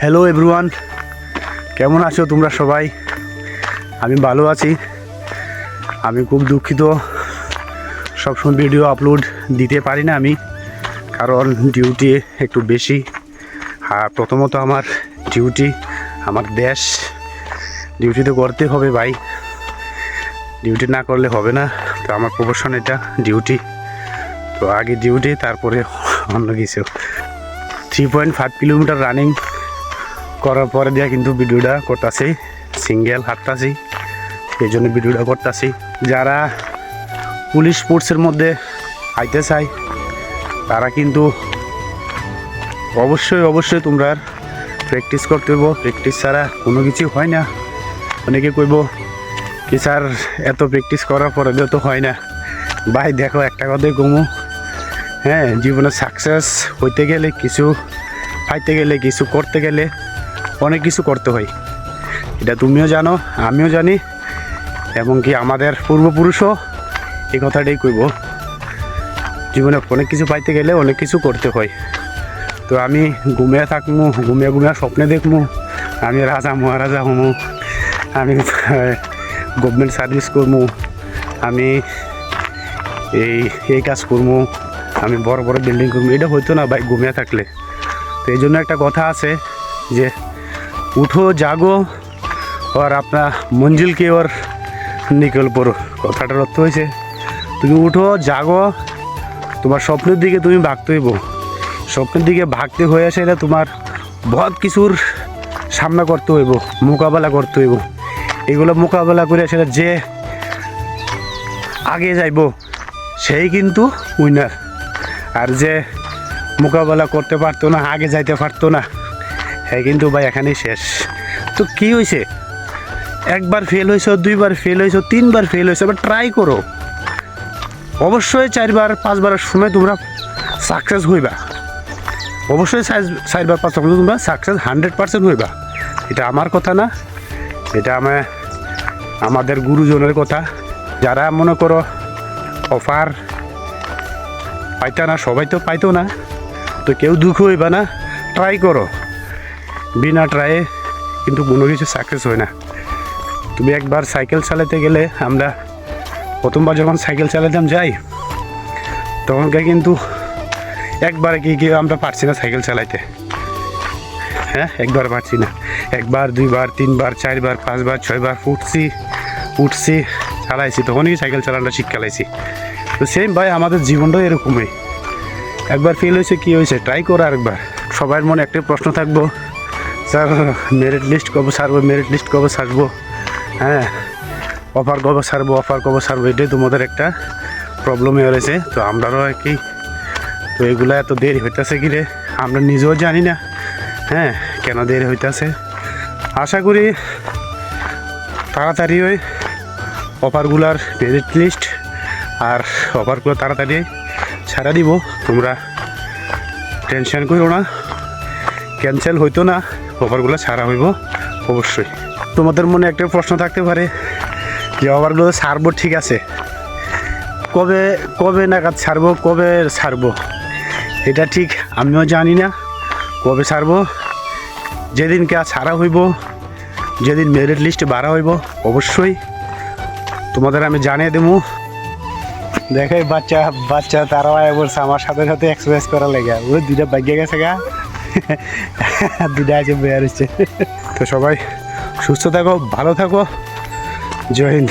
Hello everyone কেমন আছো তোমরা সবাই? আমি ভালো আছি। আমি খুব দুঃখিত। সবসময় ভিডিও আপলোড দিতে পারি না আমি, কারণ ডিউটি একটু বেশি। আর প্রথমত আমার ডিউটি আমার দেশ। ডিউটি তো করতে হবে ভাই। ডিউটি না করলে হবে না। তো আমার প্রফেশন এটা ডিউটি তো আগে ডিউটি তারপরে অন্য কিছু। Three point five kilometre running করার পরে দিয়ে কিন্তু ভিডিওটা করতেছি, সিঙ্গেল হাঁটতাছি, এই জন্য ভিডিওটা করতেছি। যারা পুলিশ স্পোর্টসের মধ্যে আইতে চায় তারা কিন্তু অবশ্যই অবশ্যই তোমরা প্র্যাকটিস করতে হইব। প্র্যাকটিস ছাড়া কোনো কিছু হয় না। অনেকে কইব, কি স্যার, এত প্র্যাকটিস করার পরে তো হয় না। ভাই, দেখো একটা কথাই কমু। হ্যাঁ জীবনে সাকসেস হইতে গেলে কিছু, পাইতে গেলে কিছু, করতে গেলে অনেক কিছু করতে হয়। এটা তুমিও জানো, আমিও জানি, এবং কি আমাদের পূর্বপুরুষও এই কথাটাই কইব। জীবনে অনেক কিছু পাইতে গেলে অনেক কিছু করতে হয়। তো আমি ঘুমিয়ে থাকব ঘুমিয়ে ঘুমিয়ে স্বপ্নে দেখব আমি রাজা, মহারাজা হমু, আমি গভর্নমেন্ট সার্ভিস করব আমি এই এই কাজ করব আমি বড় বড় বিল্ডিং করব এটা হইতো না ভাই ঘুমিয়ে থাকলে। তো এই জন্য একটা কথা আছে যে উঠো, জাগো। আর আপনার মঞ্জিলকে ওর নিকল পড়ো কথাটার অর্থ হয়েছে। তুমি উঠো, জাগো। তোমার স্বপ্নের দিকে তুমি ভাগতে হইব। স্বপ্নের দিকে ভাগতে হয়ে সেটা তোমার বহুত কিছুর সামনা করতে হইব, মোকাবেলা করতে হইব। এগুলো মোকাবেলা করে সেটা যে আগে যাইব, সেই কিন্তু উইনার আর যে মোকাবেলা করতে পারতো না, আগে যাইতে পারতো না হ্যাঁ কিন্তু ভাই, এখানেই শেষ। তো কি হয়েছে একবার ফেল হয়েছ দুইবার ফেল হয়েছ তিনবার ফেল হয়েছে এবার ট্রাই করো। অবশ্যই চারবার পাঁচবারের সময় তোমরা সাকসেস হইবা। অবশ্যই চারবার পাঁচ সময় তোমরা সাকসেস হান্ড্রেড পার্সেন্ট হইবা। এটা আমার কথা না, এটা আমার আমাদের গুরুজনের কথা। যারা মনে করো অফার পাইতা না, সবাই তো পাইতো না। তো কেউ দুঃখ হইবা না ট্রাই করো। বিনা ট্রায়ে কিন্তু কোনো কিছু সাকসেস হয় না। তুমি একবার সাইকেল চালাতে গেলে আমরা প্রথমবার যখন সাইকেল চালাতাম যাই, তখনকার কিন্তু একবারে কি কি আমরা পারছি না সাইকেল চালাইতে। হ্যাঁ একবার পারছি না। একবার, দুইবার, তিনবার, চারবার, পাঁচবার, ছয়বার ফুটছি উঠছি, চালাইছি, তখনই সাইকেল চালানোটা শিক্ষালাইছি তো সেম ভাই, আমাদের জীবনটাও এরকমই। একবার ফেল হয়েছে, কী হয়েছে? ট্রাই করো আরেকবার। সবার মনে একটাই প্রশ্ন থাকব স্যার মেরিট লিস্ট কবে সারবো মেরিট লিস্ট কবে সারবো? হ্যাঁ অফার কবে সারবো অফার কবে সারবো, এটাই তোমাদের একটা প্রবলেম রয়েছে। তো আমরাও আর কি, তো এগুলো এত দেরি হইতেছে কি রে? আমরা নিজেও জানি না হ্যাঁ কেন দেরি হইতেছে। আশা করি তাড়াতাড়ি ওই অফারগুলার মেরিট লিস্ট আর অফারগুলো তাড়াতাড়ি ছাড়া দিব, তোমরা টেনশন করো না। ক্যান্সেল হইতো না, অফারগুলো ছাড়া হইব, অবশ্যই। তোমাদের মনে একটা প্রশ্ন থাকতে পারে, যে অফারগুলো ছাড়বো ঠিক আছে, কবে কবে নাগাদ ছাড়বো, কবে ছাড়বো? এটা ঠিক, আমিও জানি না, কবে ছাড়বো, যেদিনকে ছাড়া হইব, যেদিন মেরিট লিস্ট বাড়া হইব, অবশ্যই তোমাদের আমি জানিয়ে দেবো। দেখে বাচ্চা বাচ্চা তারাও বলছে আমার সাথে সাথে এক্সারসাইজ করা লেগে, ওই দুইটা বাগ্যে গেছে গা। দুইটা আছে বেয়ার হচ্ছে। তো সবাই সুস্থ থাকো ভালো থাকো। জয় হিন্দ।